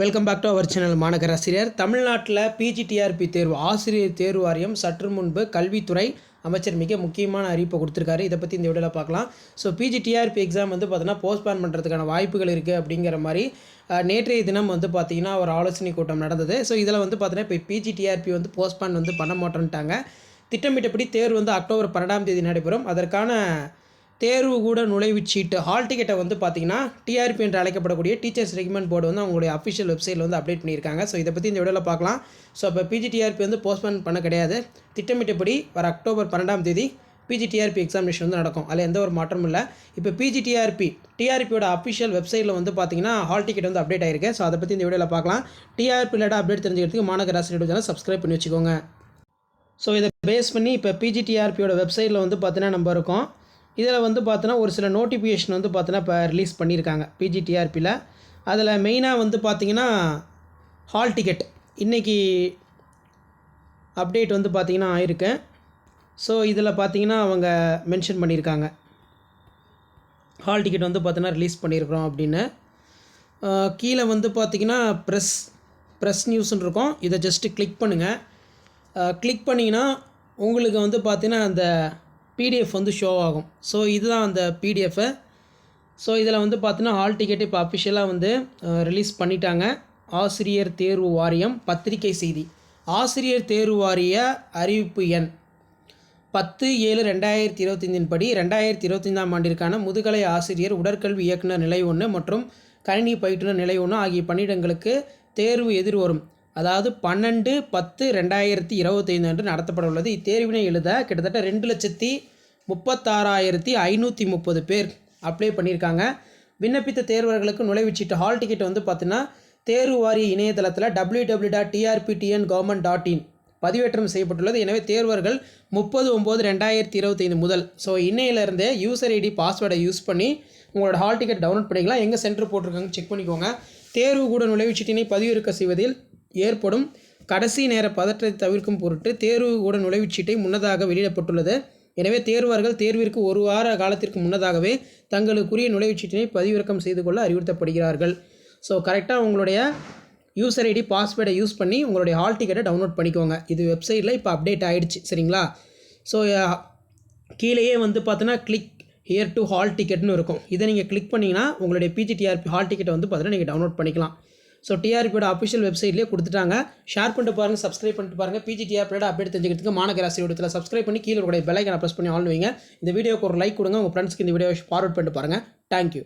Welcome back to our channel மாநகராசிரியர் தமிழ்நாட்டில் PGTRB தேர்வு ஆசிரியர் தேர்வு வாரியம் சற்று முன்பு கல்வித்துறை அமைச்சர் மிக முக்கியமான அறிவிப்பை கொடுத்துருக்காரு. இதை பற்றி இந்த வீடியோவில் பார்க்கலாம். ஸோ பிஜிடிஆர்பி எக்ஸாம் வந்து பார்த்தீங்கன்னா போஸ்ட்பான் பண்ணுறதுக்கான வாய்ப்புகள் இருக்குது அப்படிங்கிற மாதிரி நேற்றைய தினம் வந்து பார்த்தீங்கன்னா ஒரு ஆலோசனை கூட்டம் நடந்தது. ஸோ இதில் வந்து பார்த்தீங்கன்னா இப்போ பிஜிடிஆர்பி வந்து போஸ்ட்பான் வந்து பண்ண மாட்டேன்ட்டாங்க. திட்டமிட்டபடி தேர்வு வந்து அக்டோபர் பன்னெண்டாம் தேதி நடைபெறும். அதற்கான தேர்வு கூட நுழைவு சீட்டு ஹால் டிக்கெட்டை வந்து பார்த்தீங்கன்னா டிஆர்பி என்று அழைக்கப்படக்கூடிய டீச்சர்ஸ் ரெக்கமெண்ட் போர்டு வந்து அவங்களுடைய அஃபிஷியல் வெப்சைட்டில் வந்து அப்டேட் பண்ணியிருக்காங்க. ஸோ இதை பற்றி இந்த வீடியோவில் பார்க்கலாம். ஸோ இப்போ பிஜிடிஆர்பி வந்து போஸ்ட்போன் பண்ண கிடையாது. திட்டமிட்டபடி வர அக்டோபர் பன்னெண்டாம் தேதி பிஜிடிஆர்பி எக்ஸாமினேஷன் வந்து நடக்கும். அதில் எந்த ஒரு மாற்றமும் இல்லை. இப்போ பிஜிடிஆர்பி டிஆர்பியோட அஃபிஷியல் வெப்சைட்டில் வந்து பார்த்தீங்கன்னா ஹால் டிக்கெட் வந்து அப்டேட் ஆயிருக்கு. ஸோ அதை பற்றி இந்த வீடியோவில் பார்க்கலாம். டிஆர்பி ரிலேட்டாக அப்டேட் தெரிஞ்சுக்கிறதுக்கு மாநகர ஆசிரியர் சேனல் சப்ஸ்கிரைப் பண்ணி வச்சுக்கோங்க. ஸோ இதை பேஸ் பண்ணி இப்போ பிஜிடிஆர்பியோட வெப்சைட்டில் வந்து பார்த்தீங்கன்னா நம்ம இருக்கோம். இதில் வந்து பார்த்தோன்னா ஒரு சில நோட்டிஃபிகேஷன் வந்து பார்த்தோன்னா இப்போ ரிலீஸ் பண்ணியிருக்காங்க பிஜிடிஆர்பியில் அதில் மெயினாக வந்து பார்த்திங்கன்னா ஹால் டிக்கெட் இன்றைக்கி அப்டேட் வந்து பார்த்திங்கன்னா ஆயிருக்கு. ஸோ இதில் பார்த்தீங்கன்னா அவங்க மென்ஷன் பண்ணியிருக்காங்க. ஹால் டிக்கெட் வந்து பார்த்தோன்னா ரிலீஸ் பண்ணியிருக்கிறோம் அப்படின்னு. கீழே வந்து பார்த்தீங்கன்னா ப்ரெஸ் ப்ரெஸ் நியூஸ்னு இருக்கும். இதை ஜஸ்ட்டு கிளிக் பண்ணுங்கள் கிளிக் பண்ணிங்கன்னா உங்களுக்கு வந்து பார்த்திங்கன்னா அந்த பிடிஎஃப் வந்து ஷோ ஆகும். ஸோ இதுதான் அந்த பிடிஎஃபு ஸோ இதில் வந்து பார்த்தீங்கன்னா ஹால் டிக்கெட் இப்போ அஃபிஷியலாக வந்து ரிலீஸ் பண்ணிட்டாங்க. ஆசிரியர் தேர்வு வாரியம் பத்திரிகை செய்தி. ஆசிரியர் தேர்வு வாரிய அறிவிப்பு எண் பத்து ஏழு ரெண்டாயிரத்தி இருபத்தைந்தின் படி ரெண்டாயிரத்தி இருபத்தைந்தாம் ஆண்டிற்கான முதுகலை ஆசிரியர் உடற்கல்வி இயக்குனர் நிலை ஒன்று மற்றும் கணினி பயிற்றுனர் நிலை ஒன்று ஆகிய பணியிடங்களுக்கு தேர்வு எதிர்வரும். அதாவது பன்னெண்டு பத்து ரெண்டாயிரத்தி இருபத்தைந்து அன்று நடத்தப்பட உள்ளது. இத்தேர்வினை எழுத கிட்டத்தட்ட ரெண்டு லட்சத்தி முப்பத்தாறாயிரத்தி ஐநூற்றி முப்பது பேர் அப்ளை பண்ணியிருக்காங்க. விண்ணப்பித்த தேர்வர்களுக்கு நுழைவுச்சீட்டு ஹால் டிக்கெட் வந்து பார்த்தீங்கன்னா தேர்வு வாரிய இணையதளத்தில் W W dot TRBTN government dot in பதிவேற்றம் செய்யப்பட்டுள்ளது. எனவே தேர்வர்கள் முப்பது ஒம்பது ரெண்டாயிரத்தி இருபத்தைந்து முதல் ஸோ இன்னையிலேருந்தே யூசர் ஐடி பாஸ்வேர்டை யூஸ் பண்ணி உங்களோட ஹால் டிக்கெட் டவுன்லோட் பண்ணிக்கலாம். எங்கே சென்டர் போட்டிருக்காங்க செக் பண்ணிக்கோங்க. தேர்வு கூட நுழைவுச்சீட்டினை பதிவிறக்க செய்வதில் ஏற்படும் கடைசி நேர பதற்றத்தை தவிர்க்கும் பொருட்டு தேர்வு கூட நுழைவுச்சீட்டை முன்னதாக வெளியிடப்பட்டுள்ளது. எனவே தேர்வர்கள் தேர்விற்கு ஒரு வார காலத்திற்கு முன்னதாகவே தங்களுக்குரிய நுழைவுச்சீட்டினை பதிவிறக்கம் செய்து கொள்ள அறிவுறுத்தப்படுகிறார்கள். ஸோ கரெக்டாக உங்களுடைய யூசர் ஐடி பாஸ்வேர்டை யூஸ் பண்ணி உங்களுடைய ஹால் டிக்கெட்டை டவுன்லோட் பண்ணிக்கோங்க. இது வெப்சைட்டில் இப்போ அப்டேட் ஆகிடுச்சு சரிங்களா? ஸோ கீழேயே வந்து பார்த்தோன்னா கிளிக் ஹியர் டு ஹால் டிக்கெட்னு இருக்கும். இதை நீங்கள் கிளிக் பண்ணிங்கன்னா உங்களுடைய பிஜிடிஆர்பி ஹால் டிக்கெட்டை வந்து பார்த்தீங்கன்னா நீங்கள் டவுன்லோட் பண்ணிக்கலாம். ஸோ டிஆர்பியோட அஃபிஷியல் வெப்சைட்லேயே கொடுத்துட்டாங்க. ஷேர் பண்ணிட்டு பாருங்கள் சப்ஸ்கிரைப் பண்ணிட்டு பாருங்கள் பிஜிடிஆர்பியோட அப்டேட் தெரிஞ்சுக்கிறதுக்கு மாநகராசி இடத்துல சப்ஸ்கிரைப் பண்ணி கீழே கூட பெலைக்கான ப்ரெஸ் பண்ணி ஆன் வைங்க. இந்த வீடியோக்கு ஒரு லைக் கொடுங்க. உங்கள் ஃப்ரெண்ட்ஸ்க்கு இந்த வீடியோ ஃபார்வர்ட் பண்ணிட்டு பாருங்கள் தேங்க்யூ